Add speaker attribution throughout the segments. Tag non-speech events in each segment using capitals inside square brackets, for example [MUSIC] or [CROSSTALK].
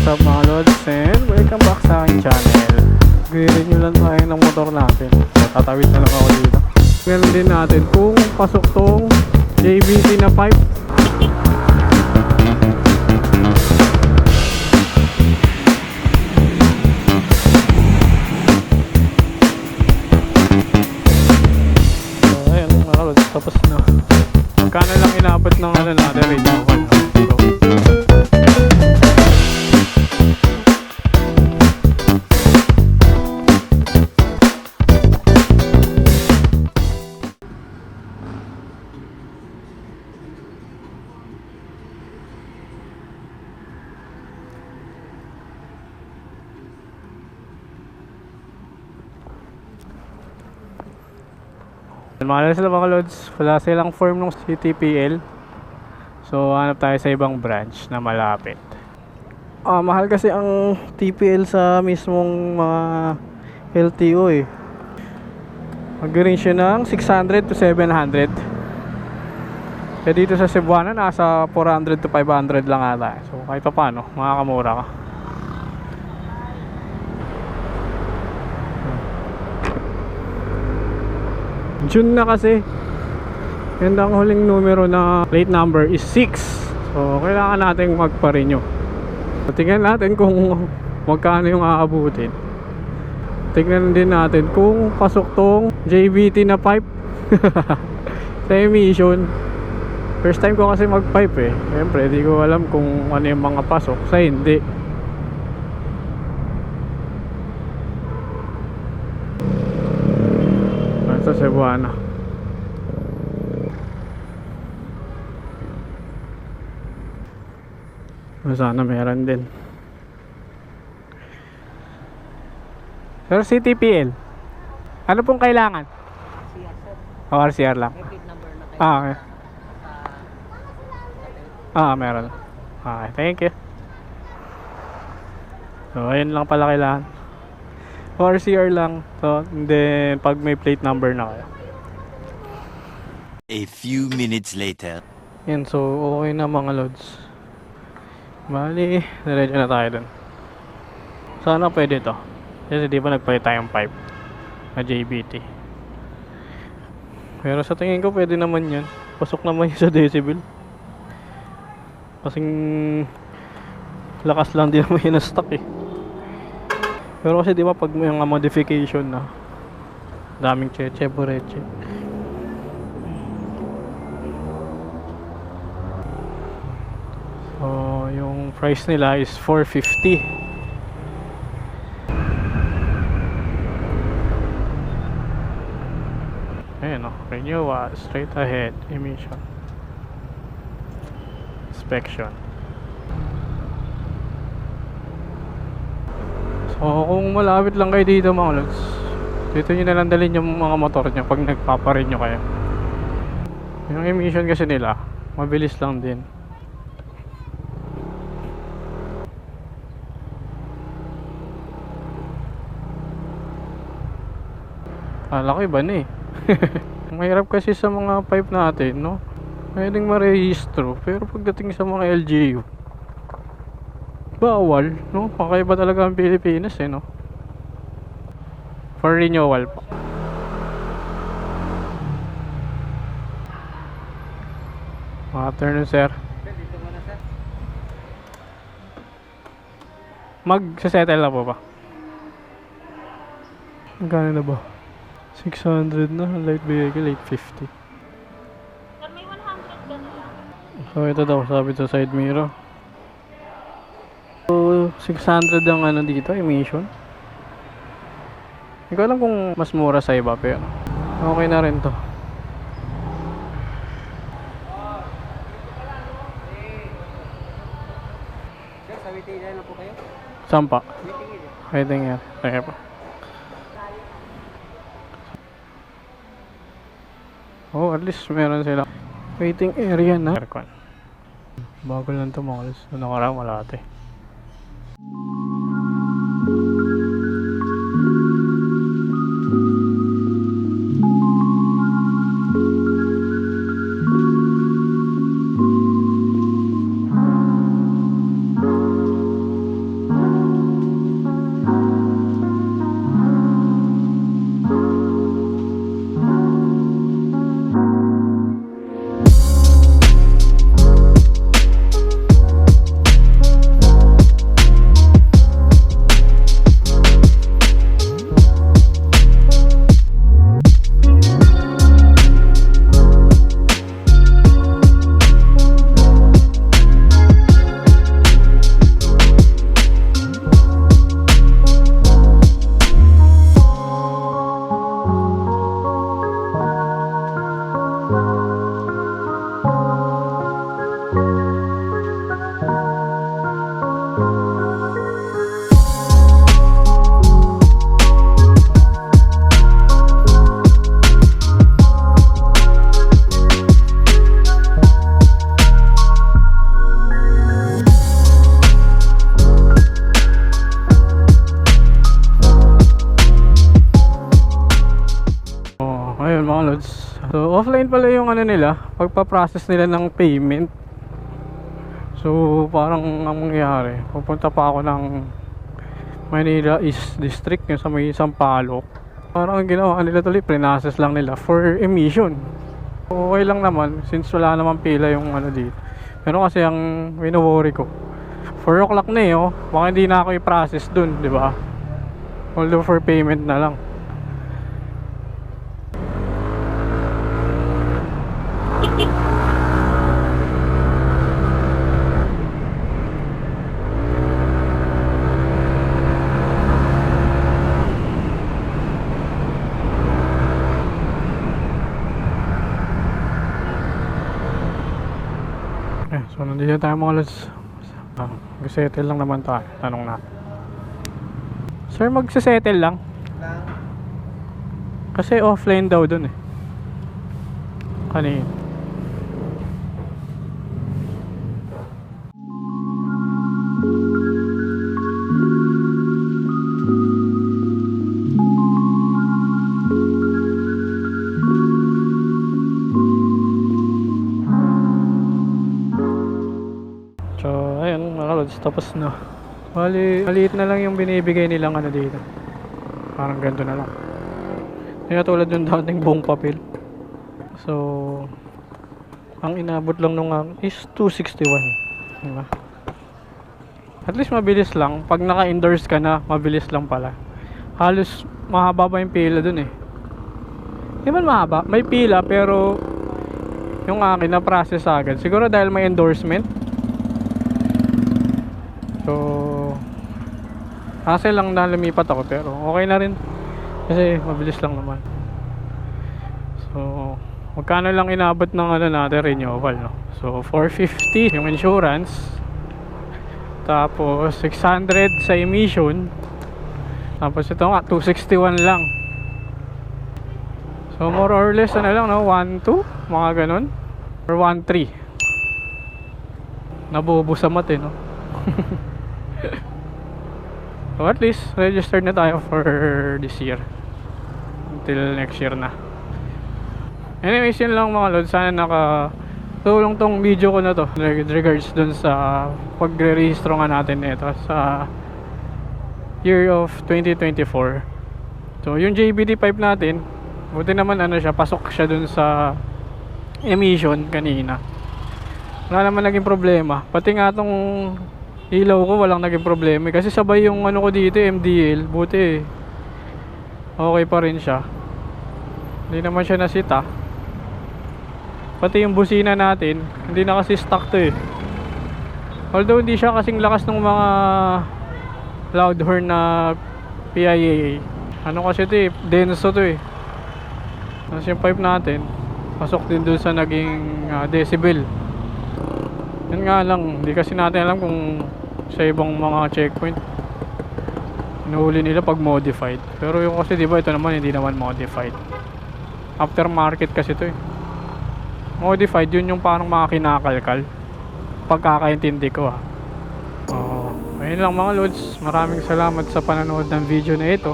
Speaker 1: what's up mga lods? And welcome back sa aking channel. Gwirin nyo lang tayo ng motor natin. Tatawid na lang ako dito. Ganun din natin. Kung pasok tong JVT na pipe Mga sila mga lods, wala silang form ng CTPL. So, hanap tayo sa ibang branch na malapit. Ah, mahal kasi ang TPL sa mismong mga LTO eh. Mag-range siya ng 600 to 700. Kaya dito sa Cebuana, nasa 400 to 500 lang ata. So, kahit pa paano, makakamura ka. June na kasi. And ang huling numero na plate number is 6. So, kailangan natin magpa-renew. So, tingnan natin kung magkano yung aabutin. Tingnan din natin kung pasok tong JVT na pipe [LAUGHS] sa emission. First time ko kasi mag-pipe eh. Siyempre, di ko alam kung ano yung mga pasok. Sa hindi. Sa Cebuana. Sana meron din. Pero CTPL. Ano pong kailangan?
Speaker 2: Siya, sir.
Speaker 1: O RCR lang.
Speaker 2: May plate number na kayo.
Speaker 1: Ah, okay.
Speaker 2: Ah,
Speaker 1: Ah, meron. Okay, thank you. So, ayun lang pala kailangan. ORCR lang. So, and then, pag may plate number na kayo.
Speaker 3: A few minutes later.
Speaker 1: Yan, so, okay na mga loads. Bali, diretso na tayo dun. Sana pwede to. Kasi di ba nagpalit tayong pipe na JBT. Pero sa tingin ko pwede naman yan. Pasok naman yun sa decibel. Kasing lakas lang din naman yun na stock eh. Pero kasi di ba pag may mga modification na daming cheche boreche. So yung price nila is 450. Ayan o, renewal, straight ahead, emission. Inspection. So kung malapit lang kayo dito mga lods, dito nyo na lang dalhin yung mga motor nyo pag nagpaparin nyo kayo. Yung emission kasi nila, mabilis lang din. Kala ko iba na eh. [LAUGHS] Mahirap kasi sa mga pipe natin, no? Pwedeng marehistro, pero pagdating sa mga LGU, bawal, no? Kakaiba talaga ang Pilipinas eh, no? For renewal pa. Afternoon, sir.
Speaker 2: sir, dito muna, sir.
Speaker 1: Mag-settle na po ba? Magkano na ba? 600 na, light vehicle, 850.
Speaker 4: Sir, may 100 ka na lang.
Speaker 1: So ito daw, sabi sa side mirror. So, 600 ang ano dito, emission. Hindi ko alam kung mas mura sa iba, pero okay na rin to. Saan pa?
Speaker 2: Waiting
Speaker 1: here. Sige pa. Oh, at least meron sila waiting area na. Aircon. Bago lang ito mga kalis. Ano wala ate. Offline pala yung ano nila, pagpa-process nila ng payment. So, parang ang mangyayari, pupunta pa ako ng Manila East District, yung sa may Sampaloc. Parang ang ginawa nila tuloy, pre-process lang nila for emission. Okay lang naman, since wala naman pila yung ano dito. Pero kasi ang wino-worry ko, 4 o'clock na eh, oh. Baka hindi na ako i-process dun, di ba? Although for payment na lang. Eh, so nandito tayo mga lods. Ah, mag-settle lang naman tayo. Tanong na. Sir, mag-settle lang?
Speaker 2: Lang.
Speaker 1: Kasi offline daw dun eh. Kanina. Tapos na. Bali, maliit na lang yung binibigay nilang ano dito. Parang ganito na lang. Na tulad yung dating buong papel. So, ang inabot lang nung ang is 261. Diba? At least mabilis lang. Pag naka-endorse ka na, mabilis lang pala. Halos mahaba pa yung pila dun eh. Man mahaba. May pila pero yung akin na-process agad. Siguro dahil may endorsement. So, hassle lang na lumipat ako pero okay na rin. Kasi mabilis lang naman. So, magkano lang inabot ng ano natin renewal, no? So, 450 yung insurance. Tapos, 600 sa emission. Tapos ito nga, 261 lang. So, more or less, ano lang, no? 1, 2, mga ganun. Or 1, 3. Nabubo sa mate, no? [LAUGHS] so, at least, registered na tayo for this year. Until next year na. Anyways, yun lang mga lord. Sana naka tulong tong video ko na to regards dun sa pagre-rehistro nga natin ito sa year of 2024. So, yung JBD pipe natin, buti naman ano siya, pasok siya dun sa emission kanina. Wala naman naging problema. Pati nga tong ilaw ko walang naging problema. eh. Kasi sabay yung ano ko dito, MDL. Buti eh. Okay pa rin siya. Hindi naman siya nasita. Pati yung busina natin, hindi na kasi stock to eh. Although hindi siya kasing lakas ng mga loud horn na PIA. Ano kasi ito eh, denso to eh. Tapos yung pipe natin, pasok din dun sa naging ah, decibel. Yun nga lang, hindi kasi natin alam kung sa ibang mga checkpoint inuhuli nila pag modified. Pero yung kasi di ba ito naman hindi naman modified. Aftermarket kasi ito eh. Modified yun yung parang mga kinakalkal. Pagkakaintindi ko ah. Oo. ayun lang mga lods. Maraming salamat sa panonood ng video na ito.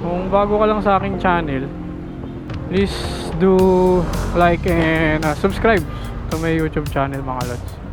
Speaker 1: Kung bago ka lang sa aking channel, please do like and uh, subscribe to my YouTube channel mga lods.